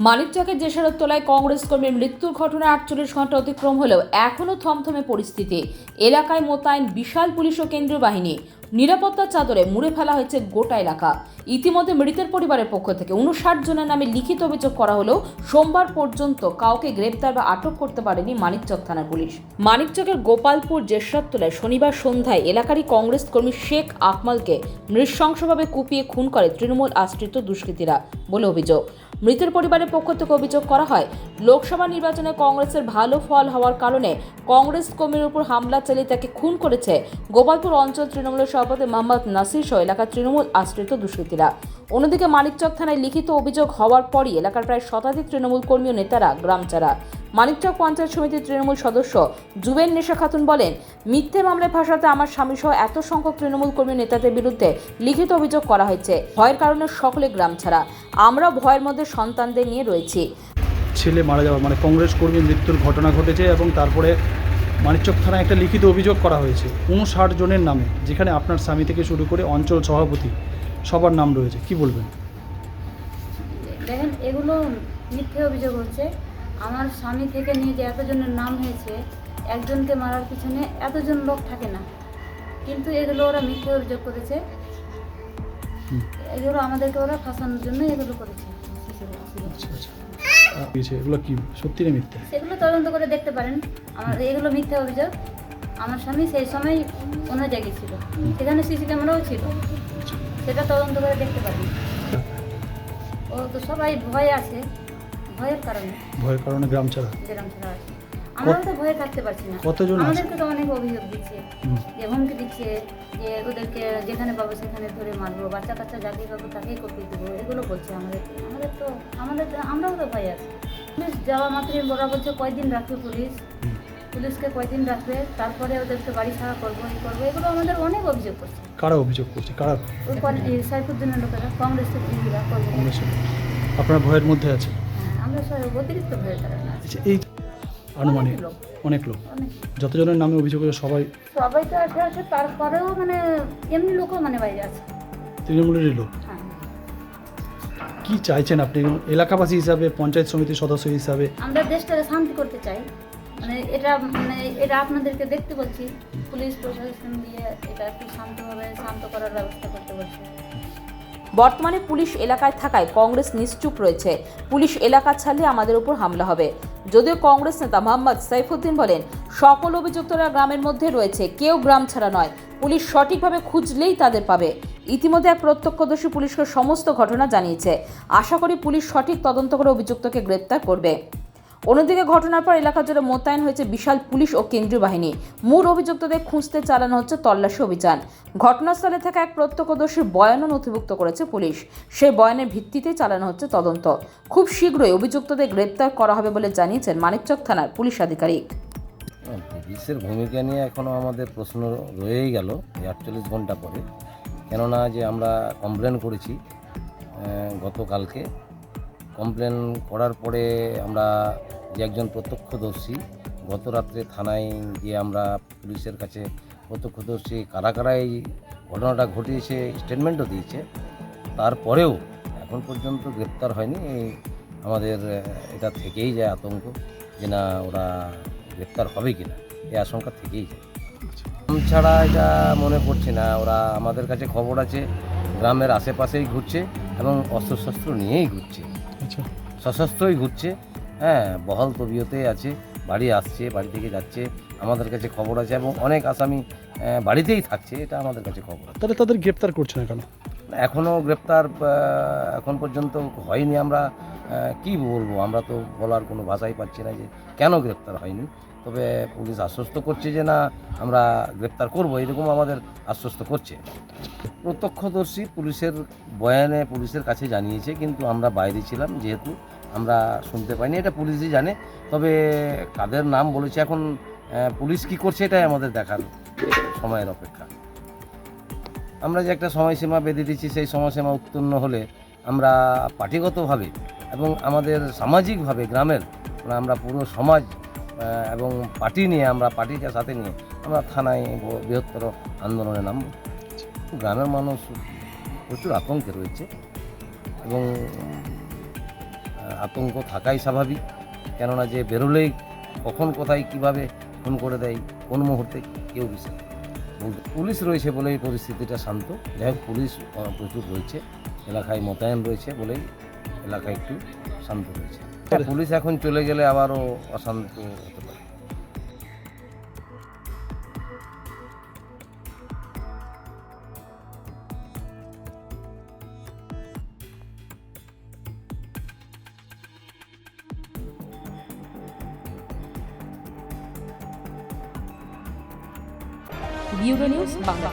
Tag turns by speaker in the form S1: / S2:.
S1: মানিকচকের যেসারতলায় কংগ্রেস কর্মীর মৃত্যুর ঘটনায় আটচল্লিশ ঘণ্টা অতিক্রম হলেও এখনও থমথমে পরিস্থিতি। এলাকায় মোতায়েন বিশাল পুলিশ ও কেন্দ্রীয় বাহিনী। নিরাপত্তার চাদরে মুড়ে ফেলা হয়েছে গোটা এলাকা। ইতিমধ্যে মৃতের পরিবারের পক্ষ থেকে উনষাট জনের নামে লিখিত অভিযোগ করা হলেও সোমবার পর্যন্ত কাউকে গ্রেপ্তার বা আটক করতে পারেনি মানিকচক থানার পুলিশ। মানিকচকের গোপালপুর জেসরাতলায় শনিবার সন্ধ্যায় এলাকারই কংগ্রেস কর্মী শেখ আকমালকে নৃশংসভাবে কুপিয়ে খুন করে তৃণমূল আশ্রিত দুষ্কৃতীরা বলে অভিযোগ। মৃতের পরিবারের পক্ষ থেকে অভিযোগ করা হয়, লোকসভা নির্বাচনে কংগ্রেসের ভালো ফল হওয়ার কারণে কংগ্রেস কর্মীর উপর হামলা চালিয়ে তাকে খুন করেছে গোপালপুর অঞ্চল তৃণমূলের সভাপতি মোহাম্মদ নাসির সহ এলাকার তৃণমূল আশ্রিত দুষ্কৃতীরা। অন্যদিকে মানিকচক থানায় লিখিত অভিযোগ হওয়ার পরই এলাকার প্রায় শতাধিক তৃণমূল কর্মী নেতারা গ্রাম ছাড়া মানিকচক পঞ্চায়েত সমিতির তৃণমূল সদস্য জুবেন নেশা খাতুন বলেন, মিথ্যে মামলায় ফাঁসাতে আমার স্বামী সহ এত সংখ্যক তৃণমূল কর্মী নেতাদের বিরুদ্ধে লিখিত অভিযোগ করা হয়েছে। ভয়ের কারণে সকলে গ্রাম ছাড়া। আমরা ভয়ের মধ্যে সন্তানদের নিয়ে রয়েছি।
S2: ছেলে মারা যাওয়া মানে কংগ্রেস কর্মীর মৃত্যুর ঘটনা ঘটেছে এবং তারপরে মানিকচক থানায় একটা লিখিত অভিযোগ করা হয়েছে। উনষাট জনের নামে, যেখানে আপনার স্বামী থেকে শুরু করে অঞ্চল সভাপতি। সবার নাম রয়েছে কি বলবেন?
S3: দেখেন এগুলো মিথ্যে অভিযোগ হচ্ছে। আমার স্বামী থেকে নিয়ে যে এতজনের নাম হয়েছে একজনকে মারার পিছনে এতজন লোক থাকে না। কিন্তু এগুলো ওরা মিথ্যে অভিযোগ করেছে। এগুলো আমাদেরকে ওরা ফাঁসানোর জন্য এগুলো করেছে।
S2: আচ্ছা আচ্ছা। এগুলো কি? সত্যি না মিথ্যে?
S3: সেগুলো তদন্ত করে দেখতে পারেন। আমার এগুলো মিথ্যে অভিযোগ। আমার স্বামী সেই সময় অন্য জায়গায় ছিল। সেখানে সিসি ক্যামেরাও ছিল। সেটা তদন্ত করে দেখতে পারেন ও তো সবাই ভয় আছে ভয়ের কারণে।
S2: ভয়ের কারণে গ্রাম ছাড়া?
S3: গ্রাম ছাড়া আছে। আমরাও তো ভয়ে থাকতে পারছি না।
S2: কতজন?
S3: আমাদেরকে তো অনেক অভিযোগ দিচ্ছে। যে হুমকি দিচ্ছে যে ওদেরকে যেখানে পাবো সেখানে ধরে মারবো বাচ্চা কাচ্চা যাকে পাবো তাকেই কপিয়ে দেবো এগুলো বলছে আমাদের। আমাদের তো আমাদের তো- আমরাও তো ভয় আছি। পুলিশ যাওয়া মাত্রই ওরা বলছে কয়দিন রাখবে পুলিশ? পুলিশকে কয়দিন রাখবে তারপরে ওদেরকে বাড়ি ছাড়া করব এই করব এগুলো আমাদের অনেক অভিযোগ করছে।
S2: কারা অভিযোগ করছে? কারা?
S3: ওই সাইফুদ্দিনের লোকেরা কংগ্রেসের দিদিরা করবে।
S2: কংগ্রেসের আপনার ভয়ের মধ্যে আছে?
S3: হ্যাঁ আমরা সবাই অতিরিক্ত ভয়ের কারণে
S2: আচ্ছা এই আনুমানিক
S3: অনেক লোক।
S2: যতজনের নামে অভিযোগ সবাই
S3: সবাই তো আছে আছে তারপরেও মানে এমনি লোকও মানে বাইরে আছে।
S2: তৃণমূলেরই লোক।
S3: হ্যাঁ।
S2: কি চাইছেন আপনি? এলাকাবাসী হিসাবে পঞ্চায়েত সমিতির সদস্য হিসাবে?
S3: আমরা দেশটাকে শান্তি করতে চাই। মানে এটা মানে এটা আপনাদেরকে দেখতে বলছি। পুলিশ প্রশাসন দিয়ে এটা একটু শান্তভাবে, শান্ত করার ব্যবস্থা করতে বলছি।
S1: বর্তমানে পুলিশ এলাকায় থাকায় কংগ্রেস নিশ্চুপ রয়েছে। পুলিশ এলাকা ছাড়লে আমাদের উপর হামলা হবে। যদিও কংগ্রেস নেতা মোহাম্মদ সাইফুদ্দিন বলেন, সকল অভিযুক্তরা গ্রামের মধ্যে রয়েছে, কেউ গ্রাম ছাড়া নয়। পুলিশ সঠিকভাবে খুঁজলেই তাদের পাবে। ইতিমধ্যে এক প্রত্যক্ষদর্শী পুলিশকে সমস্ত ঘটনা জানিয়েছে। আশা করি পুলিশ সঠিক তদন্ত করে অভিযুক্তকে গ্রেপ্তার করবে। অন্যদিকে ঘটনার পর এলাকা জুড়ে মোতায়েন হয়েছে বিশাল পুলিশ ও কেন্দ্রীয় বাহিনী। মূল অভিযুক্তদের খুঁজতে চালানো হচ্ছে তল্লাশি অভিযান। ঘটনাস্থলে থাকা এক প্রত্যক্ষদর্শীর বয়ানও নথিভুক্ত করেছে পুলিশ। সেই বয়ানের ভিত্তিতেই চালানো হচ্ছে তদন্ত। খুব শীঘ্রই অভিযুক্তদের গ্রেপ্তার করা হবে বলে জানিয়েছেন মানিকচক থানার পুলিশ আধিকারিক।
S4: পুলিশের ভূমিকা নিয়ে এখনও আমাদের প্রশ্ন রয়েই গেল আটচল্লিশ ঘণ্টা পরে। কেননা যে আমরা কমপ্লেন করেছি গতকালকে কমপ্লেন করার পরে আমরা যে একজন প্রত্যক্ষদর্শী গত রাত্রে থানায় গিয়ে আমরা পুলিশের কাছে প্রত্যক্ষদর্শী কারা কারা এই ঘটনাটা ঘটিয়েছে স্টেটমেন্টও দিয়েছে। তারপরেও এখন পর্যন্ত গ্রেপ্তার হয়নি। আমাদের, এটা থেকেই যায় আতঙ্ক যে না, ওরা গ্রেপ্তার হবে কি না এই আশঙ্কা থেকেই যায়। ছাড়া এটা মনে করছি না। ওরা আমাদের কাছে খবর আছে, গ্রামের আশেপাশেই ঘুরছে এবং অস্ত্রশস্ত্র নিয়েই ঘুরছে। সশস্ত্রই ঘুরছে। হ্যাঁ বহাল তবিয়তে আছে বাড়ি আসছে বাড়ি থেকে যাচ্ছে আমাদের কাছে খবর আছে এবং অনেক আসামি বাড়িতেই থাকছে এটা আমাদের কাছে খবর।
S2: তাহলে তাদের গ্রেপ্তার করছে না কেন?
S4: এখনও গ্রেপ্তার এখন পর্যন্ত হয়নি আমরা কি বলব? আমরা তো বলার কোনো ভাষাই পাচ্ছি না যে কেন গ্রেপ্তার হয়নি। তবে পুলিশ আশ্বস্ত করছে যে না, আমরা গ্রেপ্তার করব, এরকম আমাদের আশ্বস্ত করছে। প্রত্যক্ষদর্শী পুলিশের বয়ানে পুলিশের কাছে জানিয়েছে, কিন্তু আমরা বাইরে ছিলাম যেহেতু আমরা শুনতে পাইনি, এটা পুলিশই জানে। তবে কাদের নাম বলেছে এখন পুলিশ কি করছে এটাই আমাদের দেখার সময়ের অপেক্ষা। আমরা যে একটা সময়সীমা বেঁধে দিচ্ছি, সেই সময়সীমা উত্তীর্ণ হলে আমরা পার্টিগতভাবে এবং আমাদের সামাজিকভাবে গ্রামের, আমরা পুরো সমাজ এবং পার্টি নিয়ে আমরা পার্টিকে সাথে নিয়ে আমরা থানায় বৃহত্তর আন্দোলনে নামব। গ্রামের মানুষ প্রচুর আতঙ্কে রয়েছে এবং আতঙ্ক থাকাই স্বাভাবিক। কেননা যে বেরোলেই কখন, কোথায়, কীভাবে ফোন করে দেয়, কোন মুহূর্তে কেউ বলতে পুলিশ রয়েছে বলেই পরিস্থিতিটা শান্ত। যাই হোক, পুলিশ প্রচুর রয়েছে। এলাকায় মোতায়েন রয়েছে বলেই এলাকা একটু শান্ত রয়েছে পুলিশ এখন চলে গেলে আবারও অশান্ত হতে পারে।
S1: Bureau news Bangla